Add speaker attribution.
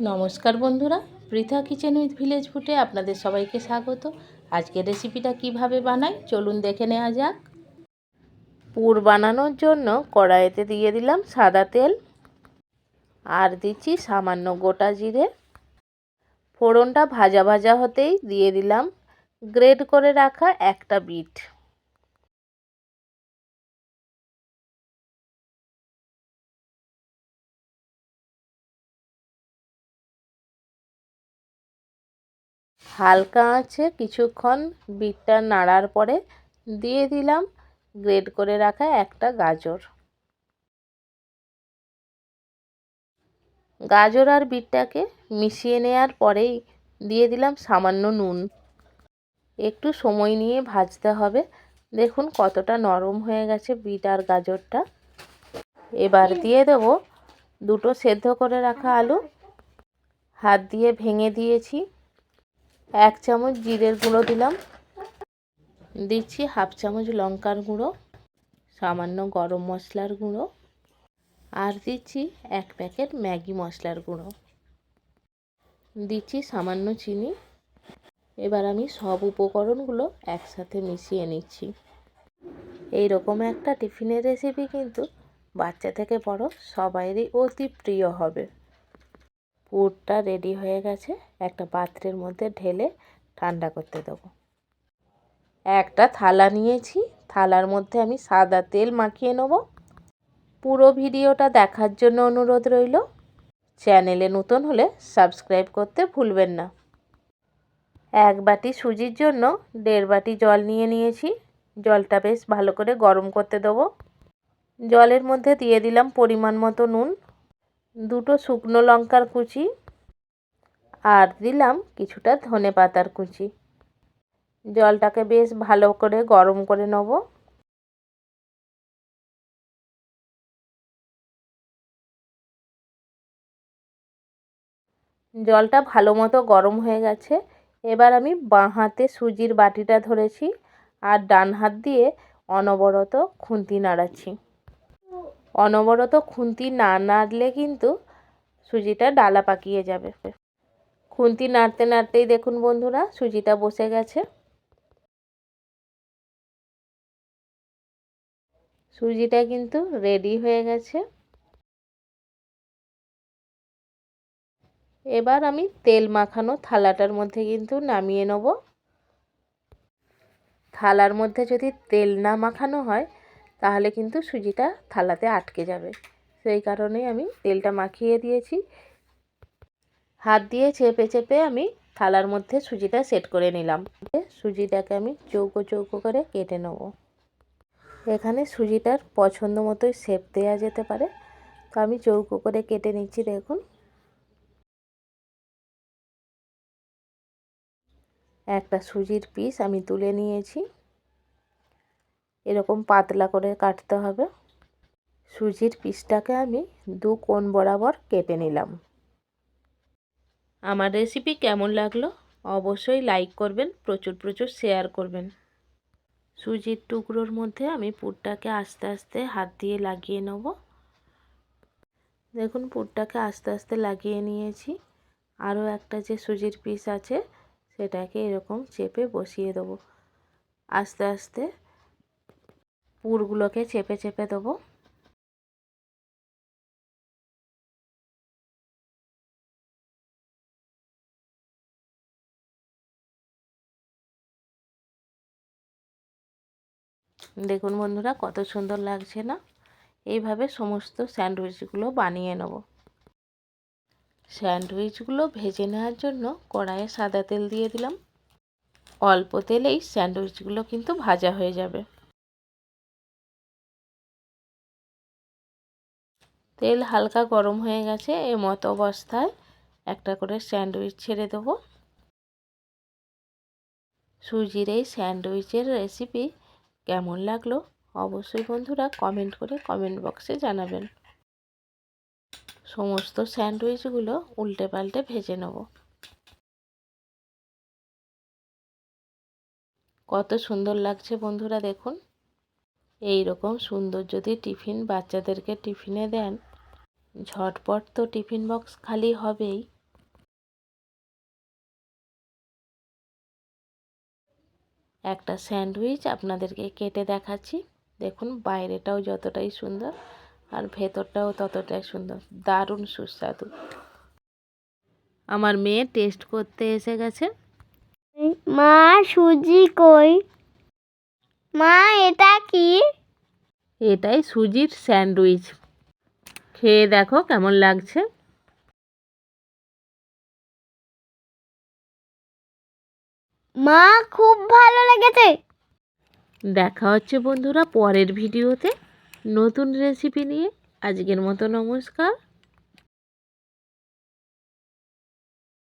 Speaker 1: নমস্কার বন্ধুরা, Pritha kitchen with village ফুটে আপনাদের সবাইকে স্বাগত। আজকের রেসিপিটা কীভাবে বানাই, চলুন দেখে নেওয়া যাক। পুর বানানোর জন্য কড়াইতে দিয়ে দিলাম সাদা তেল, আর দিচ্ছি সামান্য গোটা জিরে। ফোড়নটা ভাজা ভাজা হতেই দিয়ে দিলাম গ্রেড করে রাখা একটা বিট। হালকা আছে, কিছুক্ষণ বিটটা নাড়ার পরে দিয়ে দিলাম গ্রেড করে রাখা একটা গাজর। গাজর আর বিটটাকে মিশিয়ে নেওয়ার পরেই দিয়ে দিলাম সামান্য নুন। একটু সময় নিয়ে ভাজতে হবে। দেখুন কতটা নরম হয়ে গেছে বিট আর গাজরটা। এবার দিয়ে দেব দুটো সেদ্ধ করে রাখা আলু। হাত দিয়ে ভেঙে দিয়েছি। এক চামচ জিরের গুঁড়ো দিলাম। দিচ্ছি হাফ চামচ লঙ্কার গুঁড়ো, সামান্য গরম মশলার গুঁড়ো, আর দিচ্ছি এক প্যাকেট ম্যাগি মশলার গুঁড়ো। দিচ্ছি সামান্য চিনি। এবার আমি সব উপকরণগুলো একসাথে মিশিয়ে নিচ্ছি। এই রকম একটা টিফিনের রেসিপি কিন্তু বাচ্চা থেকে বড় সবাইরই অতি প্রিয় হবে। পুরটা রেডি হয়ে গেছে। একটা পাত্রের মধ্যে ঢেলে ঠান্ডা করতে দেবো। একটা থালা নিয়েছি। থালার মধ্যে আমি সাদা তেল মাখিয়ে নেব। পুরো ভিডিওটা দেখার জন্য অনুরোধ রইল। চ্যানেলে নতুন হলে সাবস্ক্রাইব করতে ভুলবেন না। এক বাটি সুজির জন্য দেড় বাটি জল নিয়ে নিয়েছি। জলটা বেশ ভালো করে গরম করতে দেবো। জলের মধ্যে দিয়ে দিলাম পরিমাণ মতো নুন। দুটো শুকনো লঙ্কার কুচি আর দিলাম কিছুটা ধনে পাতার কুচি। জলটাকে বেশ ভালো করে গরম করে নেব। জলটা ভালো মতো গরম হয়ে গেছে। এবার আমি বাঁ হাতে সুজির বাটিটা ধরেছি আর ডান হাত দিয়ে অনবরত খুন্তি নাড়াচ্ছি। অনবরত খুন্তি না নাড়লে কিন্তু সুজিটা ডালা পাকিয়ে যাবে। খুন্তি নাড়তে নাড়তেই দেখুন বন্ধুরা, সুজিটা বসে গেছে। সুজিটা কিন্তু রেডি হয়ে গেছে। এবার আমি তেল মাখানো থালাটার মধ্যে কিন্তু নামিয়ে নেব। থালার মধ্যে যদি তেল না মাখানো হয় তাহলে কিন্তু সুজিটা থালাতে আটকে যাবে। সেই কারণেই আমি তেলটা মাখিয়ে দিয়েছি। হাত দিয়ে চেপে চেপে আমি থালার মধ্যে সুজিটা সেট করে নিলাম। সুজিটাকে আমি চৌকো চৌকো করে কেটে নেব। এখানে সুজিটার পছন্দ মতোই শেপ দেওয়া যেতে পারে। তো আমি চৌকো করে কেটে নিচ্ছি, দেখুন। একটা সুজির পিস আমি তুলে নিয়েছি। এরকম পাতলা করে কাটতে হবে। সুজির পিসটাকে আমি দু কোণ বরাবর কেটে নিলাম। আমার রেসিপি কেমন লাগল অবশ্যই লাইক করবেন, প্রচুর প্রচুর শেয়ার করবেন। সুজির টুকরোর মধ্যে আমি পুরটাকে আস্তে আস্তে হাত দিয়ে লাগিয়ে নেব। দেখুন, পুরটাকে আস্তে আস্তে লাগিয়ে নিয়েছি। আরও একটা যে সুজির পিস আছে, সেটাকে এরকম চেপে বসিয়ে দেবো। আস্তে আস্তে পুরগুলোকে চেপে চেপে দেবো। দেখুন বন্ধুরা, কত সুন্দর লাগছে না? এইভাবে সমস্ত স্যান্ডউইচগুলো বানিয়ে নেব। স্যান্ডউইচগুলো ভেজে নেওয়ার জন্য কড়াইয়ে সাদা তেল দিয়ে দিলাম। অল্প তেলেই স্যান্ডউইচগুলো কিন্তু ভাজা হয়ে যাবে। তেল হালকা গরম হয়ে গেছে, এ মতো অবস্থায় একটা করে স্যান্ডউইচ ছেড়ে দেবো। সুজির এই স্যান্ডউইচের রেসিপি কেমন লাগল অবশ্যই বন্ধুরা কমেন্ট করে কমেন্ট বক্সে জানাবেন। সমস্ত স্যান্ডউইচগুলো উল্টে পাল্টে ভেজে নেব। কত সুন্দর লাগছে বন্ধুরা দেখুন। এই রকম সুন্দর যদি টিফিন বাচ্চাদেরকে টিফিনে দেন, ঝটপট তো টিফিন বক্স খালি হবেই। একটা স্যান্ডউইচ আপনাদেরকে কেটে দেখাচ্ছি। দেখুন, বাইরেটাও যতটাই সুন্দর আর ভেতরটাও ততটাই সুন্দর। দারুণ সুস্বাদু। আমার মেয়ে টেস্ট করতে এসে গেছে।
Speaker 2: মা, সুজি কই? মা এটা কি?
Speaker 1: এটাই সুজির স্যান্ডউইচ। খেয়ে দেখো কেমন লাগছে।
Speaker 2: মা খুব ভালো লেগেছে।
Speaker 1: দেখা হচ্ছে বন্ধুরা পরের ভিডিওতে। নতুন রেসিপি নিয়ে। আজকের মতো নমস্কার।